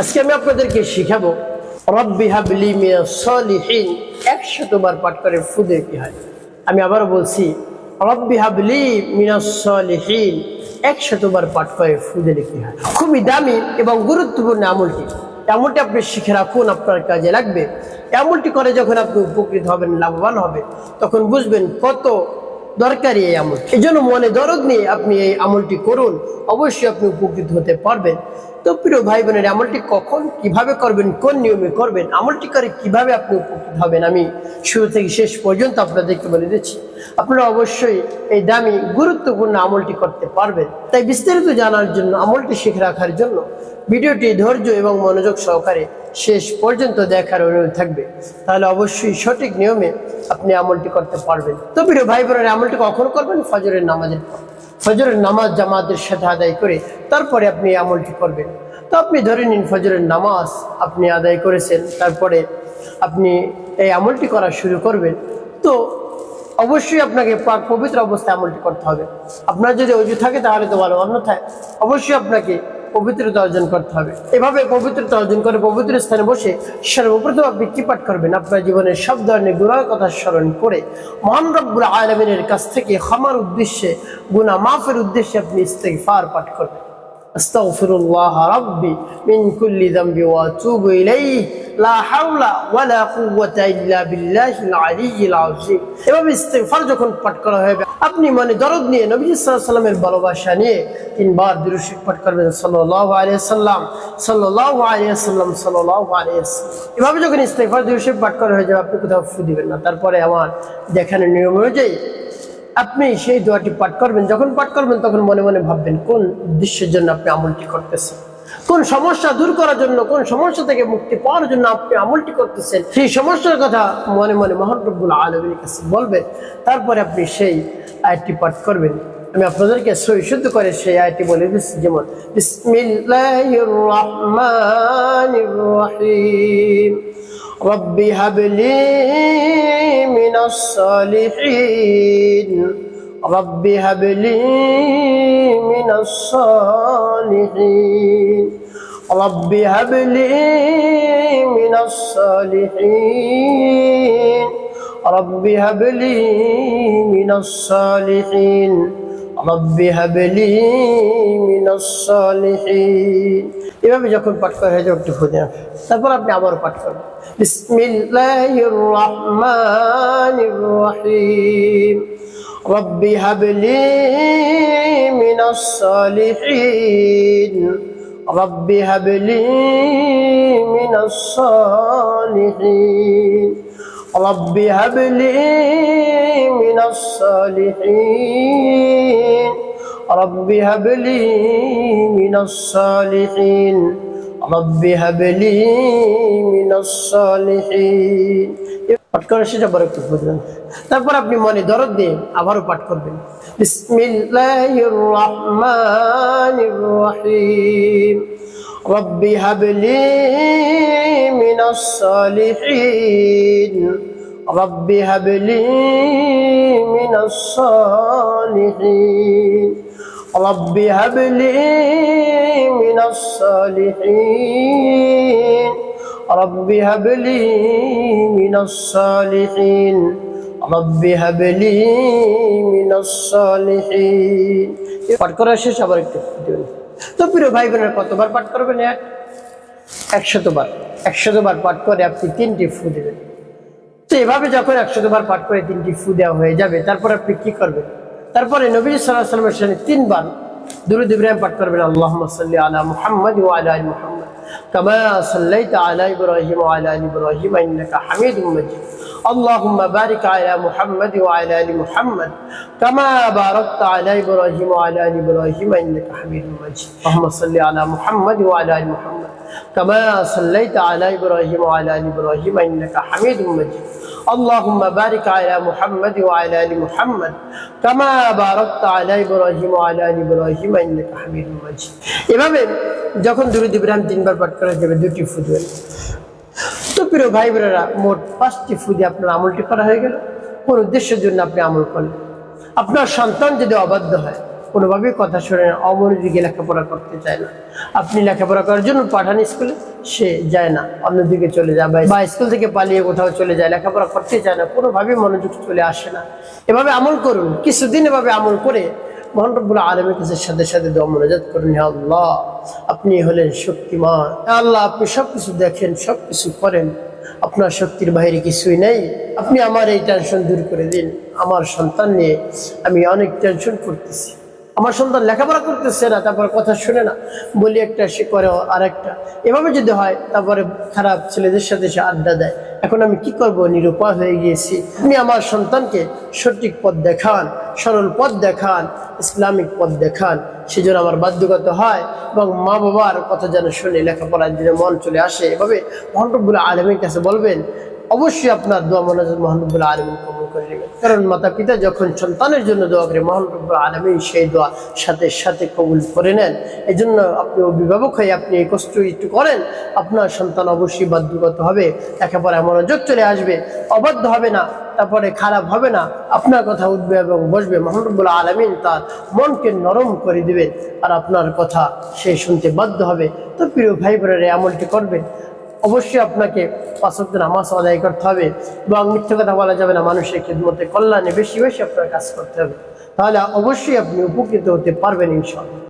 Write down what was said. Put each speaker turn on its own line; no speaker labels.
আজকে আমি আপনাদেরকে শিখাবো, রব্বি হাবলি মিয়া সলিহীন একশতবার পাঠ করে ফুদে কি হয়। আমি আবারও বলছি, রব্বি হাবলি মিনা সলিহীন একশতবার পাঠ করে ফুদে কি হয়। খুবই দামি এবং গুরুত্বপূর্ণ আমলটি। আমলটি আপনি শিখে রাখুন, আপনার কাজে লাগবে। আমলটি করে যখন আপনি উপকৃত হবেন, লাভবান হবে তখন বুঝবেন কত দরকারি এই আমল এই জন্য মনে দরদ নিয়ে আপনি এই আমলটি করুন, অবশ্যই আপনি উপকৃত হতে পারবেন। তো প্রিয় ভাই বোনের আমলটি কখন, কীভাবে করবেন, কোন নিয়মে করবেন, আমলটি করে কীভাবে আপনি উপকৃত হবেন, আমি শুরু থেকে শেষ পর্যন্ত আপনাদেরকে বলে দিচ্ছি। আপনারা অবশ্যই এই দামি, গুরুত্বপূর্ণ আমলটি করতে পারবেন। তাই বিস্তারিত জানার জন্য, আমলটি শিখে রাখার জন্য, ভিডিওটি ধৈর্য এবং মনোযোগ সহকারে শেষ পর্যন্ত দেখার অনুরোধ থাকবে, তাহলে অবশ্যই সঠিক নিয়মে আপনি আমলটি করতে পারবেন। তো প্রিয় ভাই বোনের আমলটি কখন করবেন? ফজরের নামাজের পর। ফজরের নামাজ জামাতের সাথে আদায় করে তারপরে আপনি আমলটি করবেন। তো আপনি ধরে নিন, ফজরের নামাজ আপনি আদায় করেছেন, তারপরে আপনি এই আমলটি করা শুরু করবেন। তো অবশ্যই আপনাকে পাক পবিত্র অবস্থায় আমলটি করতে হবে। আপনার যদি অজু থাকে তাহলে তো ভালো, অন্যথায় অবশ্যই আপনাকে পবিত্রতা অর্জন করতে হবে। এভাবে পবিত্রতা অর্জন করে পবিত্র স্থানে বসে সর্বপ্রথম আপনি কি পাঠ করবেন? আপনার জীবনের সব ধরনের গুণার কথা স্মরণ করে মহান রব্বুল আলমিনের কাছ থেকে ক্ষমার উদ্দেশ্যে গুণা মাফের উদ্দেশ্যে আপনি ইস্তেগফার পাঠ করবেন। أستغفر الله ربي من كل ذنب وأتوب إليه لا حول ولا قوة إلا بالله العلي العظيم এভাবে ইস্তেগফার যখন পাঠ করা হবে আপনি মনে দরদ নিয়ে নবী সাল্লাল্লাহু আলাইহি সাল্লামের ভালোবাসা নিয়ে তিনবার দুরূদ শরীফ পাঠ করবেন, সাল্লাল্লাহু আলাইহি সাল্লাম সাল্লাল্লাহু আলাইহি সাল্লাম সাল্লাল্লাহু আলাইহি এভাবে যখন ইস্তেগফার দুরূদ শরীফ পাঠ করা হয়ে যাবে, আপনি কোথাও ফু দিবেন না। তারপরে আমার দেখানোর নিয়ম অনুযায়ী আপনি সেই দোয়াটি পাঠ করবেন, যখন পাঠ করবেন তখন মনে মনে ভাববেন, কোন উদ্দেশ্যের জন্য আপনি আমলটি করতেছেন? কোন সমস্যা দূর করার জন্য, কোন সমস্যা থেকে মুক্তি পাওয়ার জন্য আপনি আমলটি করতেছেন? সেই সমস্যার কথা মনে মনে মহানরব্বুল আলমীর কাছে বলবেন, তারপরে আপনি সেই আয়টি পাঠ করবেন। আমি আপনাদেরকে সই শুদ্ধ করে সেই আয়টি বলে দিচ্ছি, যেমন رب هب لي من الصالحين. رب هب لي من الصالحين. رب هب لي من الصالحين. رب هب لي من الصالحين. رب هب لي من الصالحين. এভাবে যখন পাঠ করা হয়ে যাবে একটু খুঁজে তারপর আপনি আবারও পাঠ করবেন বিসমিল্লাহির রহমানির রহিম رب هب لي من الصالحين رب هب لي من الصالحين رب هب لي من الصالحين رب هب لي من الصالحين رب هب لي من الصالحين পাঠ করার সেটা বড় একটু বুঝবেন তারপর আপনি মনে দরদ দিয়ে আবারও পাঠ করবেন বিসমিল্লাহির রহমানির রহিম رب هب لي من الصالحين رب هب لي من الصالحين رب هب لي من الصالحين رب هب لي من الصالحين رب هب لي من الصالحين পাঠ করা শেষ আবার একটু দিবেন তো প্রিয় ভাই বোনের কতবার পাঠ করবেন এক একশতবার একশতবার পাঠ করে আপনি তিনটি ফু দেবেন তো এভাবে যখন একশতবার পাঠ করে তিনটি ফু দেওয়া হয়ে যাবে তারপর আপনি কি করবেন তারপরে নবী সাল্লাহ সাল্লামের সামনে তিনবার দুরুদ ইব্রাহিম পাঠ করবেন আল্লাহ সাল্লি আলা মুহাম্মদ ওয়া আলা আলি মুহাম্মদ كما صليت على ابراهيم وعلى ال ابراهيم انك حميد مجيد اللهم بارك على محمد وعلى ال محمد كما باركت على ابراهيم وعلى ال ابراهيم انك حميد مجيد اللهم صل على محمد وعلى ال محمد كما صليت على ابراهيم وعلى ال ابراهيم انك حميد مجيد اللهم بارك على محمد وعلى ال محمد كما باركت على ابراهيم وعلى ال ابراهيم انك حميد مجيد এভাবে যখন দুরুদ ইব্রাহিম তিনবার পাঠ করা যাবে দুটি ফুটবেল তো প্রিয় ভাই বোনেরা মোট পাঁচটি ফুদে আপনার আমলটি করা হয়ে গেল কোন উদ্দেশ্যের জন্য আপনি আমল করলেন আপনার সন্তান যদি অবাধ্য হয় কোনোভাবেই কথা শুনে না, অমনোযোগী লেখাপড়া করতে চায় না। আপনি লেখাপড়া করার জন্য পাঠান স্কুলে সে যায় না অন্যদিকে চলে যায় বা- স্কুল থেকে পালিয়ে কোথাও চলে যায় লেখাপড়া করতে চায় না কোনোভাবেই মনোযোগ চলে আসে না। এভাবে আমল করুন কিছুদিন এভাবে আমল করে মহান রব্বুল আলমের কাছে সাথে সাথে দোয়া মনোজাত করুন আল্লাহ আপনি হলেন শক্তিমান। আল্লাহ আপনি সব কিছু দেখেন সব কিছু করেন আপনার শক্তির বাইরে কিছুই নেই। আপনি আমার এই টেনশন দূর করে দিন আমার সন্তান নিয়ে আমি অনেক টেনশন করতেছি। আমার সন্তান লেখাপড়া করতেছে না, তারপর কথা শুনে না। বলি একটা, সে করে আর একটা এভাবে যদি হয়, তারপরে খারাপ ছেলেদের সাথে সে আড্ডা দেয়। এখন আমি কি করব? নিরুপায় হয়ে গিয়েছি। আপনি আমার সন্তানকে সঠিক পথ দেখান, সরল পথ দেখান, ইসলামিক পথ দেখান। সেজন্য আমার বাধ্যগত হয় এবং মা বাবার কথা যেন শুনে লেখাপড়ার জন্য মন চলে আসে। এভাবে মহানবুল আলমের কাছে বলবেন অবশ্যই আপনার দোয়া মনোযোগ মহানবুল আলমিন কবুল করে নেবেন। কারণ মাতা পিতা যখন সন্তানের জন্য দোয়া করে মহানবুল আলমিন সেই দোয়া সাথে সাথে কবুল করে নেন। এই জন্য আপনি অভিভাবক হয়ে আপনি এই কষ্ট একটু করেন, আপনার সন্তান অবশ্যই বাধ্যগত হবে লেখাপড়া মনোযোগ চলে আসবে, অবাধ্য হবে না, তারপরে খারাপ হবে না, আপনার কথা উঠবে এবং বসবে। মহানবুল আলমিন তার মনকে নরম করে দিবেন আর আপনার কথা সে শুনতে বাধ্য হবে। তো প্রিয় ভাই বোনেরা এই আমলটি করবেন। অবশ্যই আপনাকে পাঁচক্ত নামাজ আদায় করতে হবে এবং মিথ্যে কথা বলা যাবে না, মানুষের খেদমতে কল্যাণে বেশি বেশি আপনার কাজ করতে হবে। তাহলে অবশ্যই আপনি উপকৃত হতে পারবেন ইনশাল্লাহ